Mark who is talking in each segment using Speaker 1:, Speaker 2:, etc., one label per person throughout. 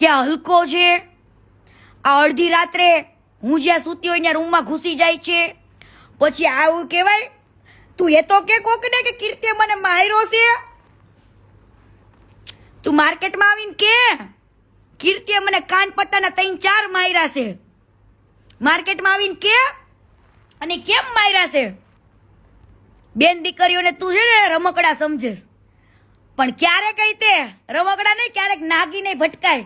Speaker 1: કે હલકો છે? આ અડધી રાત્રે હું જ્યાં સૂતી હોય ત્યાં રૂમમાં ઘૂસી જાય છે. પછી આવું કહેવાય, તું એ તો કે કોકને કે કીર્તિએ મને માર્યો છે. તું માર્કેટમાં આવીને કે, કીર્તિએ મને કાન પટ્ટાના ત્રણ ચાર માર્યા છે. માર્કેટમાં આવીને કે, અને કેમ માર્યા છે? બેન દીકરીઓને તું છે ને રમકડા સમજેશ. પણ ક્યારે કઈ તે? રમકડા નહીં, ક્યારેક નાગી નહીં ભટકાય.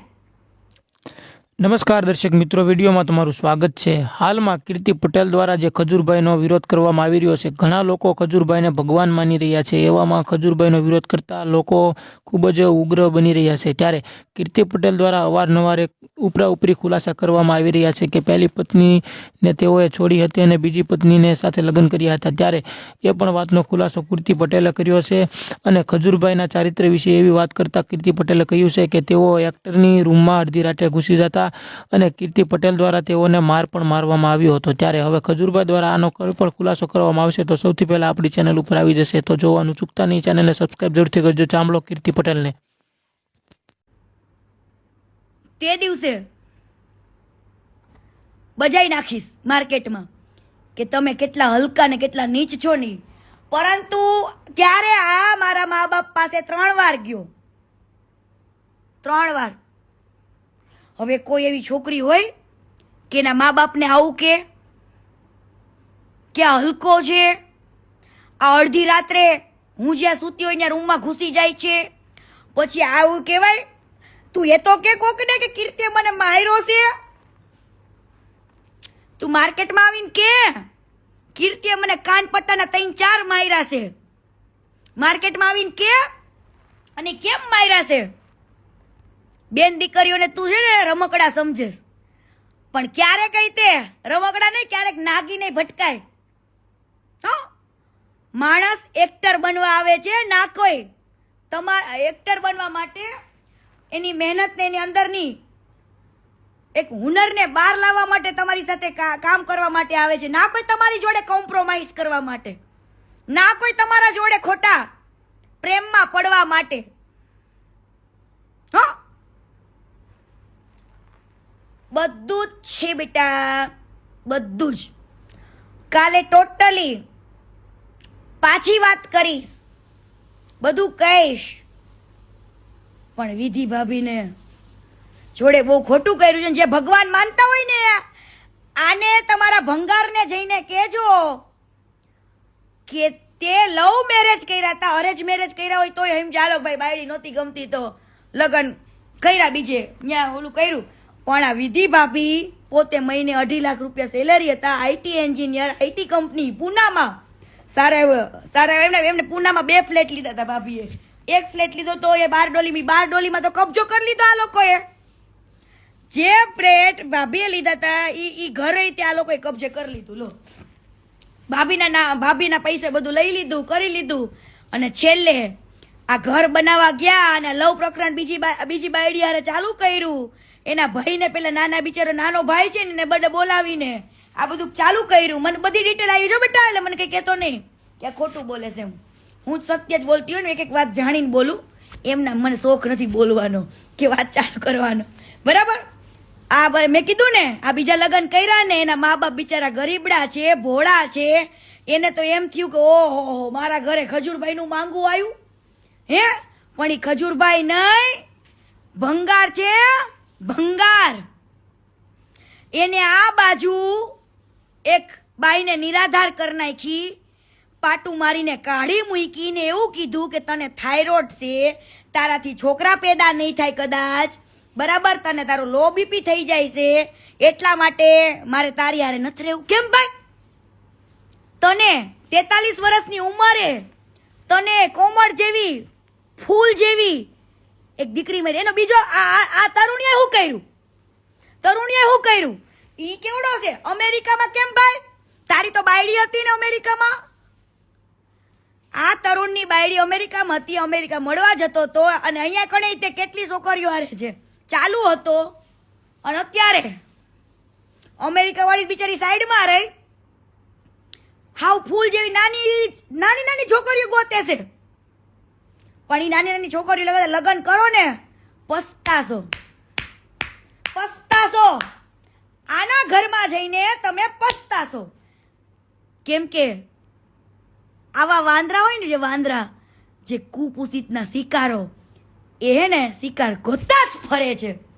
Speaker 2: નમસ્કાર દર્શક મિત્રો, વિડીયોમાં તમારું સ્વાગત છે. હાલમાં કીર્તિ પટેલ દ્વારા જે ખજૂરભાઈનો વિરોધ કરવામાં આવી રહ્યો છે, ઘણા લોકો ખજૂરભાઈને ભગવાન માની રહ્યા છે. એવામાં ખજૂરભાઈનો વિરોધ કરતા લોકો ખૂબ જ ઉગ્ર બની રહ્યા છે. ત્યારે કીર્તિ પટેલ દ્વારા અવારનવાર એક ઉપરા ઉપરી ખુલાસા કરવામાં આવી રહ્યા છે કે પહેલી પત્નીને તેઓએ છોડી હતી અને બીજી પત્નીને સાથે લગ્ન કર્યા હતા. ત્યારે એ પણ વાતનો ખુલાસો કીર્તિ પટેલે કર્યો છે અને ખજૂરભાઈના ચારિત્ર્ય વિશે એવી વાત કરતાં કીર્તિ પટેલે કહ્યું છે કે તેઓ એક્ટરની રૂમમાં અડધી રાતે ઘૂસી જતા અને કીર્તિ પટેલ દ્વારા તેઓને માર પણ મારવામાં આવ્યો હતો. ત્યારે હવે ખજૂરભાઈ દ્વારા આનો કોઈ પણ ખુલાસો કરવામાં આવશે તો સૌથી પહેલાં આપણી ચેનલ ઉપર આવી જશે. તો જોવાનું ચૂકતા નહીં ચેનલને સબસ્ક્રાઈબ જરૂરથી કરજો. ચાંબલો કીર્તિ પટેલને.
Speaker 1: તે દિવસે બજાઈ નાખીશ માર્કેટમાં કે તમે કેટલા હલકા ને કેટલા નીચ છો ની પરંતુ ત્યારે આ મારા મા બાપ પાસે ત્રણ વાર ગયો. ત્રણ વાર. હવે કોઈ એવી છોકરી હોય કે એના મા બાપને આવું કે કે આ હલકો છે, આ અડધી રાત્રે હું જ્યાં સૂતી હોય ત્યાં રૂમમાં ઘૂસી જાય છે, પછી આવું કહેવાય? તું એ તો કે કોકને કે કીર્તિએ મને માર્યો છે? તું માર્કેટમાં આવીને કે, કીર્તિએ મને કાન પટ્ટાના ત્રણ ચાર માર્યા છે. માર્કેટમાં આવીને કે, અને કેમ માર્યા છે? બેન દીકરીઓને તું છે ને રમકડા સમજેશ. પણ ક્યારે કઈ તે રમકડા નહીં, ક્યારેક નાગી નહીં ભટકાય. હો માણસ એક્ટર બનવા આવે છે ના કોઈ. તમારા એક્ટર બનવા માટે એની મહેનત ને એની અંદરની એક હુનરને બહાર લાવવા માટે તમારી સાથે કામ કરવા માટે આવે છે. ના કોઈ તમારી જોડે કોમ્પ્રોમાઇઝ કરવા માટે. ના કોઈ તમારા જોડે ખોટા પ્રેમમાં પડવા માટે હા બધું જ છે બેટા. બધું જ. કાલે ટોટલી પાછી વાત કરીશ. બધું કહીશ. પણ વિધિ ભાભીને જોડે બહુ ખોટું કર્યું છે જે ભગવાન માનતા હોય ને, આને તમારા ભંગારને જઈને કહેજો કે તે લવ મેરેજ કર્યા હતા, અરેજ મેરેજ કર્યા હોય તોય એમ ચાલો ભાઈ, બાયડી નહોતી ગમતી તો લગ્ન કર્યા બીજે. ત્યાં ઓલું કર્યું. પણ આ વિધિ ભાભી પોતે મહિને અઢી લાખ રૂપિયા સેલરી હતા આઈટી એન્જિનિયર આઈટી કંપની પૂનામાં. સારા સારા એમને એમને પૂનામાં બે ફ્લેટ લીધા હતા ભાભીએ. એક ફ્લેટ લીધો તો એ બાર ડોલીમાં બાર ડોલીમાં તો કબજો કરી લીધો આ લોકોએ. જે ફ્લેટ ભાભીએ લીધા હતા એ એ ઘરે ત્યાં લોકોએ કબજે કરી લીધું. લો. ભાભીના ના, ભાભીના પૈસે બધું લઈ લીધું, કરી લીધું. અને છેલ્લે આ ઘર બનાવવા ગયા અને લવ પ્રકરણ બીજી બીજી બાયડી હારે ચાલુ કર્યું. એના ભાઈને પેલા નાના બિચારો નાનો ભાઈ છે ને એને બડે બોલાવીને આ બધું ચાલુ કર્યું. મને બધી ડિટેલ આવી જો બેટા, એટલે મને કઈ કહેતો નહીં. કે ખોટું બોલે છે એમ. હું સત્ય જ બોલતી હોય ને, એક એક વાત જાણીને બોલું. એમના મને શોખ નથી બોલવાનો, કે વાત ચાલુ કરવાનો. બરાબર? આ મેં કીધું ને, આ બીજા લગ્ન કર્યા ને, એના મા બાપ બિચારા ગરીબડા છે, ભોળા છે. એને તો એમ થયું કે ઓહો, મારા ઘરે ખજૂરભાઈનું માંગવું આવ્યું. હે? પણ એ ખજૂરભાઈ નહીં ભંગાર છે, ભંગાર. એને આ બાજુ એક બાઈને નિરાધાર કરી નાખી, પાટું મારીને કાઢી મૂકીને એવું કીધું કે તને થાઇરોઇડ છે, તારાથી છોકરા પેદા નહીં થાય કદાચ. બરાબર? તને તારું લો બીપી થઈ જાય છે. એટલા માટે મારે તારી હારે નથી રહેવું. કેમ ભાઈ? તને તેતાલીસ વર્ષની ઉંમરે તને કોમળ જેવી ફૂલ જેવી એક દીકરી મળી. એનો બીજો આ આ- તરુણીએ શું કર્યું? તરુણીએ શું કર્યું? ઈ કેવડો છે? અમેરિકામાં કેમ ભાઈ? તારી તો બાયડી હતી ને અમેરિકામાં. આ તરુણની બાયડી અમેરિકામાં હતી, અમેરિકા મળવા જતો હતો અને અહીંયા કણે તે કેટલી છોકરીઓ હારે છે? ચાલુ હતો. અને અત્યારે અમેરિકા વાળી બિચારી સાઈડમાં રહી. હાવ ફૂલ જેવી નાની નાની નાની છોકરીઓ ગોતે છે. પણ એ નાની નાની છોકરીઓ લગન લગ્ન કરો ને, પસ્તાશો. પસ્તાશો. આના ઘરમાં જઈને તમે પસ્તાશો. કેમ કે આવા વાંદરા હોય ને જે વાંદરા, જે કુપુષિતના શિકારો, એ હે ને શિકાર ગોતા જ ફરે છે.